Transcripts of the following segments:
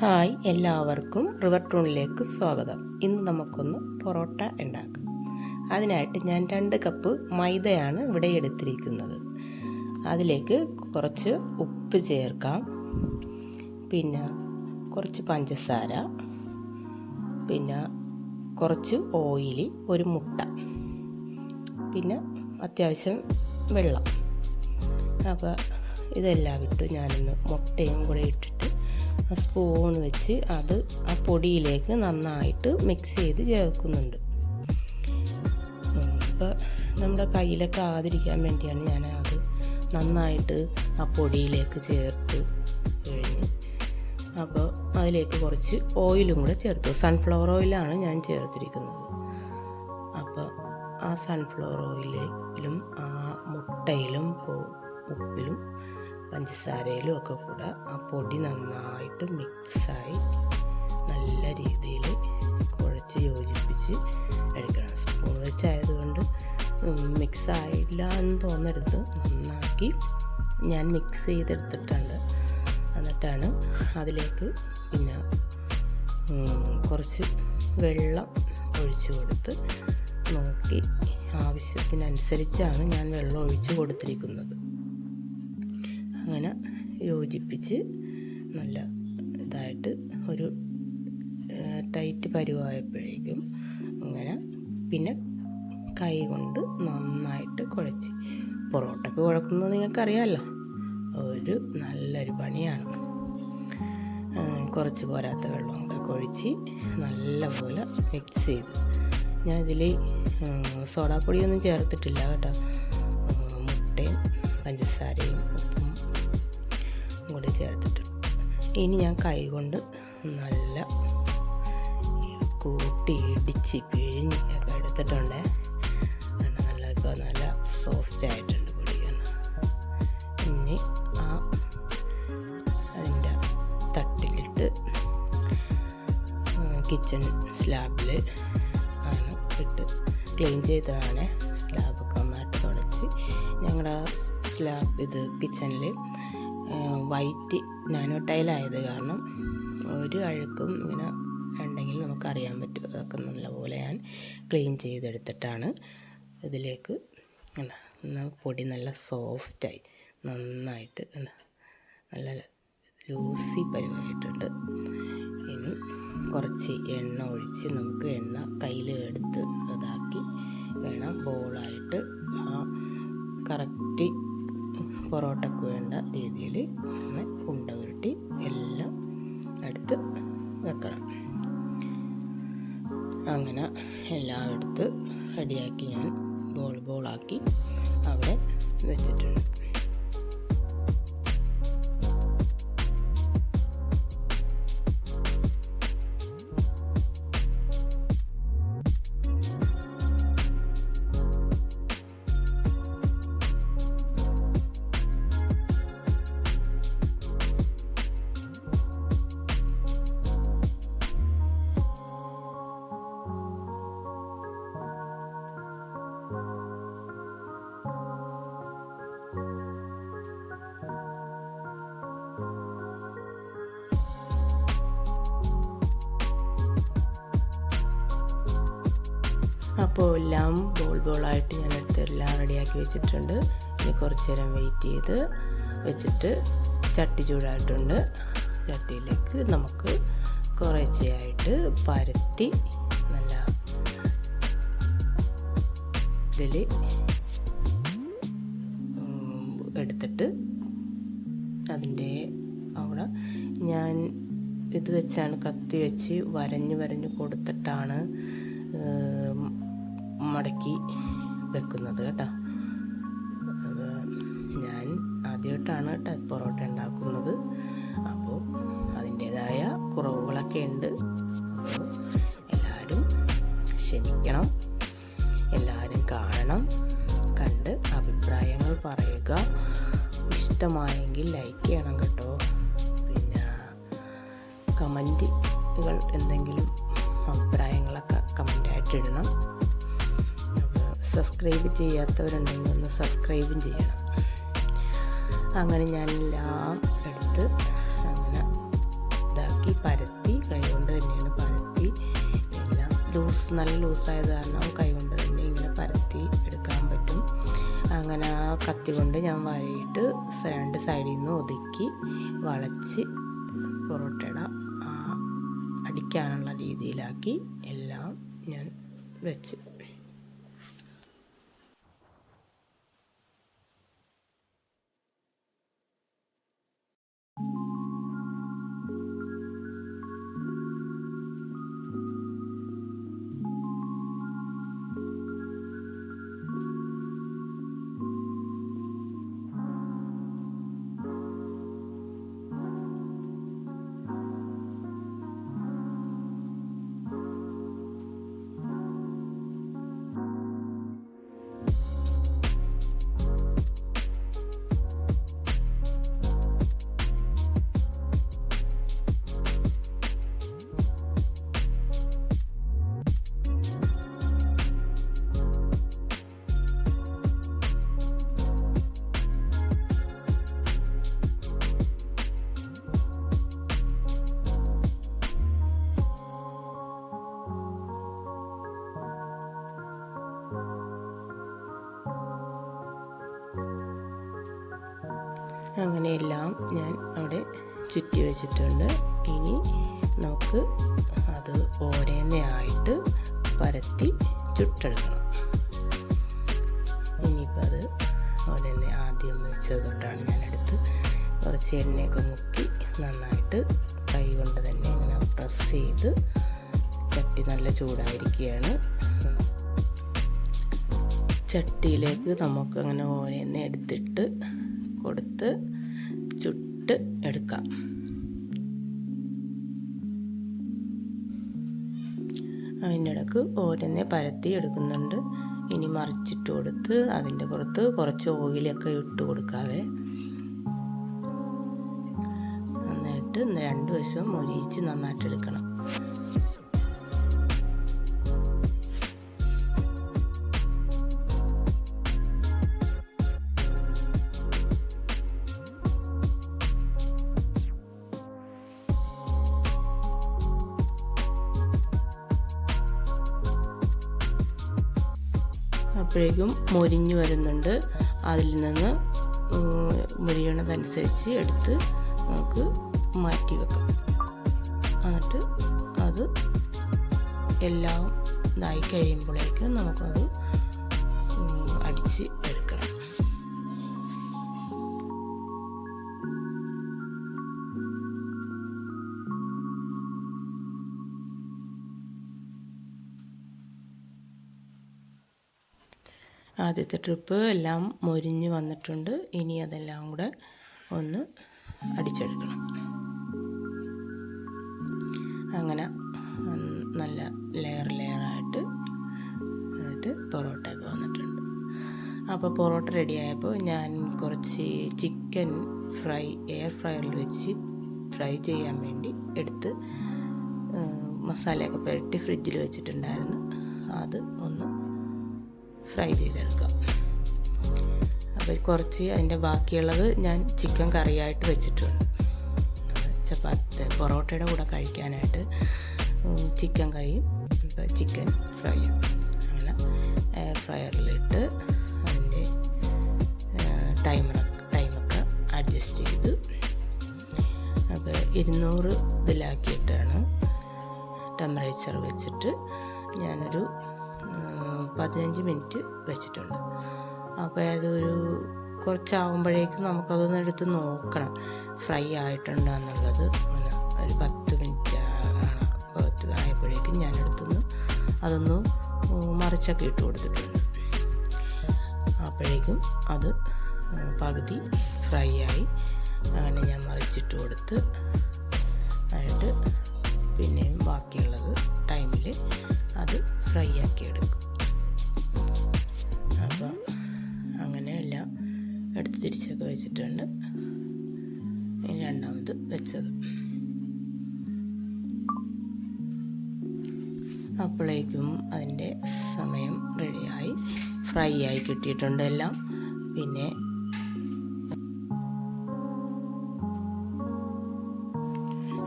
Hi എല്ലാവർക്കും river ടൂണിലേക്ക് സ്വാഗതം. ഇന്ന് നമുക്കൊന്ന് പൊറോട്ട ഉണ്ടാക്കാം. അതിനായിട്ട് ഞാൻ രണ്ട് കപ്പ് മൈദയാണ് ഇവിടെ എടുത്തിരിക്കുന്നത്. അതിലേക്ക് കുറച്ച് ഉപ്പ് ചേർക്കാം. പിന്നെ കുറച്ച് പഞ്ചസാര. പിന്നെ കുറച്ച് ഓയിലി ഒരു മുട്ട. പിന്നെ അത്യാവശ്യം വെള്ളം. അപ്പോൾ ഇതെല്ലാം ഇട്ട് ഞാനൊന്ന് മുട്ടയും കൂടെ ഇട്ടിട്ട് സ്പൂൺ വെച്ച് അത് ആ പൊടിയിലേക്ക് നന്നായിട്ട് മിക്സ് ചെയ്ത് ചേർക്കുന്നുണ്ട്. അപ്പോൾ നമ്മുടെ കയ്യിലൊക്കെ ആതിരിക്കാൻ വേണ്ടിയാണ് ഞാൻ അത് നന്നായിട്ട് ആ പൊടിയിലേക്ക് ചേർത്ത് കഴിഞ്ഞ് അപ്പോൾ അതിലേക്ക് കുറച്ച് ഓയിലും കൂടെ ചേർത്തു. സൺഫ്ലവർ ഓയിലാണ് ഞാൻ ചേർത്തിരിക്കുന്നത്. അപ്പോൾ ആ സൺഫ്ലവർ ഓയിലിലും ആ മുട്ടയിലും ഉപ്പിലും പഞ്ചസാരയിലും ഒക്കെ കൂടെ ആ പൊടി നന്നായിട്ട് മിക്സായി നല്ല രീതിയിൽ കുഴച്ച് യോജിപ്പിച്ച് എടുക്കണം. സ്പൂൺ വെച്ചായതുകൊണ്ട് മിക്സായില്ല എന്ന് തോന്നരുത്. നന്നാക്കി ഞാൻ മിക്സ് ചെയ്തെടുത്തിട്ടുണ്ട്. എന്നിട്ടാണ് അതിലേക്ക് പിന്നെ കുറച്ച് വെള്ളം ഒഴിച്ച് കൊടുത്ത് നോക്കി ആവശ്യത്തിനനുസരിച്ചാണ് ഞാൻ വെള്ളം ഒഴിച്ച് കൊടുത്തിരിക്കുന്നത്. അങ്ങനെ യോജിപ്പിച്ച് നല്ല ഇതായിട്ട് ഒരു ടൈറ്റ് പരുവായപ്പോഴേക്കും അങ്ങനെ പിന്നെ കൈ കൊണ്ട് നന്നായിട്ട് കുഴച്ച്. പൊറോട്ടക്ക് കുഴക്കുന്നത് നിങ്ങൾക്കറിയാമല്ലോ ഒരു നല്ലൊരു പണിയാണ്. കുറച്ച് പോരാത്ത വെള്ളം കൂടെ കുഴിച്ച് നല്ലപോലെ മിക്സ് ചെയ്ത്. ഞാൻ ഇതിൽ സോഡാപ്പൊടിയൊന്നും ചേർത്തിട്ടില്ല കേട്ടോ. മുട്ടയും പഞ്ചസാരയും ഉപ്പും കൂടി ചേർത്തിട്ട്. ഇനി ഞാൻ കൈകൊണ്ട് നല്ല കൂട്ടി ഇടിച്ച് പിഴിഞ്ഞ് ഒക്കെ എടുത്തിട്ടുണ്ട്. നല്ല ഇപ്പോൾ നല്ല സോഫ്റ്റ് ആയിട്ടുണ്ട് പൊടിയാണ് ഇനി ആ അതിന്റെ തട്ടിലിട്ട് കിച്ചൺ സ്ലാബിൽ ആണ് ഇട്ട് ക്ലീൻ ചെയ്തതാണ്. സ്ലാബൊക്കെ നന്നായിട്ട് തുടച്ച് ഞങ്ങളുടെ സ്ലാബ് ഇത് കിച്ചണിൽ വൈറ്റ് നാനോ ടൈലായത് കാരണം ഒരു അഴുക്കും ഇങ്ങനെ ഉണ്ടെങ്കിൽ നമുക്കറിയാൻ പറ്റും. അതൊക്കെ നല്ലപോലെ ഞാൻ ക്ലീൻ ചെയ്തെടുത്തിട്ടാണ് ഇതിലേക്ക് പൊടി നല്ല സോഫ്റ്റായി നന്നായിട്ട് നല്ല ലൂസി പരിവായിട്ടുണ്ട്. ഇനി കുറച്ച് എണ്ണ ഒഴിച്ച് നമുക്ക് എണ്ണ കയ്യിൽ എടുത്ത് ഇതാക്കി വേണം ബോളായിട്ട് ആ കറക്റ്റ് വേണ്ട രീതിയിൽ ഒന്ന് ഉണ്ട ഉരുട്ടി എല്ലാം എടുത്ത് വെക്കണം. അങ്ങനെ എല്ലാം എടുത്ത് റെഡിയാക്കി ഞാൻ ബോൾ ബോളാക്കി അവിടെ വെച്ചിട്ടുണ്ട്. അപ്പോൾ എല്ലാം ബോൾ ബോളായിട്ട് ഞാൻ എടുത്തെല്ലാം റെഡിയാക്കി വെച്ചിട്ടുണ്ട്. ഇനി കുറച്ച് നേരം വെയിറ്റ് ചെയ്ത് വെച്ചിട്ട് ചട്ടി ചൂടായിട്ടുണ്ട്. ചട്ടിയിലേക്ക് നമുക്ക് കുറേശ്ശെയായിട്ട് പരത്തി നല്ല ഇതിൽ എടുത്തിട്ട് അതിന്റെ അവിടെ ഞാൻ ഇത് വെച്ചാണ് കത്തി വെച്ച് വരഞ്ഞ് വരഞ്ഞ് കൊടുത്തിട്ടാണ് മടക്കി വെക്കുന്നത് കേട്ടോ. ഞാൻ ആദ്യമായിട്ടാണ് പൊറോട്ട ഉണ്ടാക്കുന്നത്. അപ്പോൾ അതിന്റേതായ കുറവുകളൊക്കെ ഉണ്ട്. എല്ലാവരും ക്ഷമിക്കണം. എല്ലാവരും കാണണം. കണ്ട് അഭിപ്രായങ്ങൾ പറയുക. ഇഷ്ടമായെങ്കിൽ ലൈക്ക് ചെയ്യണം കേട്ടോ. പിന്നെ കമന്റുകൾ എന്തെങ്കിലും അഭിപ്രായങ്ങളൊക്കെ കമന്റായിട്ട് ഇടണം. സബ്സ്ക്രൈബ് ചെയ്യാത്തവരുണ്ടെങ്കിൽ ഒന്ന് സബ്സ്ക്രൈബും ചെയ്യണം. അങ്ങനെ ഞാനെല്ലാം എടുത്ത് അങ്ങനെ ഇതാക്കി പരത്തി കൈകൊണ്ട് തന്നെയാണ് പരത്തി എല്ലാം ലൂസ് നല്ല ലൂസായത് കാരണം കൈകൊണ്ട് തന്നെ ഇങ്ങനെ പരത്തി എടുക്കാൻ പറ്റും. അങ്ങനെ ആ കത്തി കൊണ്ട് ഞാൻ വരയിട്ട് രണ്ട് സൈഡിൽ നിന്ന് ഒതുക്കി വളച്ച് പൊറോട്ടയുടെ അടിക്കാനുള്ള രീതിയിലാക്കി എല്ലാം ഞാൻ വെച്ച് അങ്ങനെയെല്ലാം ഞാൻ അവിടെ ചുറ്റി വെച്ചിട്ടുണ്ട്. ഇനി നമുക്ക് അത് ഓരോന്നായിട്ട് പരത്തി ചുട്ടെടുക്കണം. ഇനിയിപ്പോൾ അത് ഓരോന്നെ ആദ്യം വെച്ചത് തൊട്ടാണ് ഞാൻ എടുത്ത് കുറച്ച് എണ്ണയൊക്കെ മുക്കി നന്നായിട്ട് കൈ കൊണ്ട് തന്നെ ഇങ്ങനെ പ്രസ് ചെയ്ത് ചട്ടി നല്ല ചൂടായിരിക്കുകയാണ്. ചട്ടിയിലേക്ക് നമുക്ക് അങ്ങനെ ഓരോന്ന് എടുത്തിട്ട് കൊടുത്ത് ചുട്ട് എടുക്കാം. അതിനിടക്ക് ഓരോന്നെ പരത്തി എടുക്കുന്നുണ്ട്. ഇനി മറിച്ചിട്ട് കൊടുത്ത് അതിന്റെ പുറത്ത് കുറച്ച് ഓയിലൊക്കെ ഇട്ട് കൊടുക്കാവേ. നന്നായിട്ട് രണ്ട് വശവും മൊരിയിച്ച് നന്നായിട്ട് എടുക്കണം. അപ്പോഴേക്കും മൊരിഞ്ഞു വരുന്നുണ്ട്. അതിൽ നിന്ന് മുരിയണതനുസരിച്ച് എടുത്ത് നമുക്ക് മാറ്റി വെക്കാം. എന്നിട്ട് അത് എല്ലാം ഇതായി കഴിയുമ്പോഴേക്കും നമുക്കത് അടിച്ച് ആദ്യത്തെ ട്രിപ്പ് എല്ലാം മൊരിഞ്ഞ് വന്നിട്ടുണ്ട്. ഇനി അതെല്ലാം കൂടെ ഒന്ന് അടിച്ചെടുക്കണം. അങ്ങനെ നല്ല ലെയർ ലെയറായിട്ട് എന്നിട്ട് പൊറോട്ടയൊക്കെ വന്നിട്ടുണ്ട്. അപ്പോൾ പൊറോട്ട റെഡിയായപ്പോൾ ഞാൻ കുറച്ച് ചിക്കൻ ഫ്രൈ എയർ ഫ്രയറിൽ വെച്ച് ഫ്രൈ ചെയ്യാൻ വേണ്ടി എടുത്ത് മസാലയൊക്കെ പുരട്ടി ഫ്രിഡ്ജിൽ വെച്ചിട്ടുണ്ടായിരുന്നു. അത് ഒന്ന് ഫ്രൈ ചെയ്തെടുക്കാം. അപ്പോൾ കുറച്ച് അതിന്റെ ബാക്കിയുള്ളത് ഞാൻ ചിക്കൻ കറിയായിട്ട് വെച്ചിട്ടുണ്ട്. ചപ്പാത്തി പൊറോട്ടയുടെ കൂടെ കഴിക്കാനായിട്ട് ചിക്കൻ കറിയും ചിക്കൻ ഫ്രൈയും. അങ്ങനെ എയർ ഫ്രയറിലിട്ട് അതിന്റെ ടൈമർ ടൈമൊക്കെ അഡ്ജസ്റ്റ് ചെയ്ത് അപ്പോൾ ഇരുന്നൂറ് ഇതിലാക്കിയിട്ടാണ് ടെമ്പറേച്ചർ വെച്ചിട്ട് ഞാനൊരു പതിനഞ്ച് മിനിറ്റ് വെച്ചിട്ടുണ്ട്. അപ്പോൾ അതൊരു കുറച്ചാകുമ്പോഴേക്കും നമുക്കതൊന്ന് എടുത്ത് നോക്കണം. ഫ്രൈ ആയിട്ടുണ്ടോ എന്നുള്ളത്. ഒരു പത്ത് മിനിറ്റ് പത്ത് ആയപ്പോഴേക്കും ഞാൻ എടുത്തുനിന്ന് അതൊന്ന് മറിച്ചൊക്കെ ഇട്ട് കൊടുത്തിട്ടുണ്ട്. അപ്പോഴേക്കും അത് പകുതി ഫ്രൈ ആയി അങ്ങനെ ഞാൻ മറിച്ചിട്ട് കൊടുത്ത് എന്നിട്ട് പിന്നെയും ബാക്കിയുള്ളത് ടൈമിൽ അത് ഫ്രൈ ആക്കി എടുക്കും. തിരിച്ചൊക്കെ വെച്ചിട്ടുണ്ട്. ഇനി രണ്ടാമത് വെച്ചത്. അപ്പോഴേക്കും അതിന്റെ സമയം റെഡിയായി. ഫ്രൈ ആയി കിട്ടിയിട്ടുണ്ട് എല്ലാം. പിന്നെ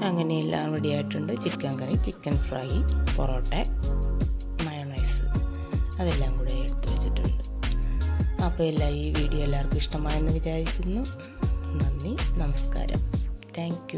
അങ്ങനെ എല്ലാം റെഡി ആയിട്ടുണ്ട്. Chicken curry chicken fry parotta mayonnaise അതെല്ലാം അപ്പോൾ എല്ലാം ഈ വീഡിയോ എല്ലാവർക്കും ഇഷ്ടമായെന്ന് വിചാരിക്കുന്നു. നന്ദി നമസ്കാരം. താങ്ക്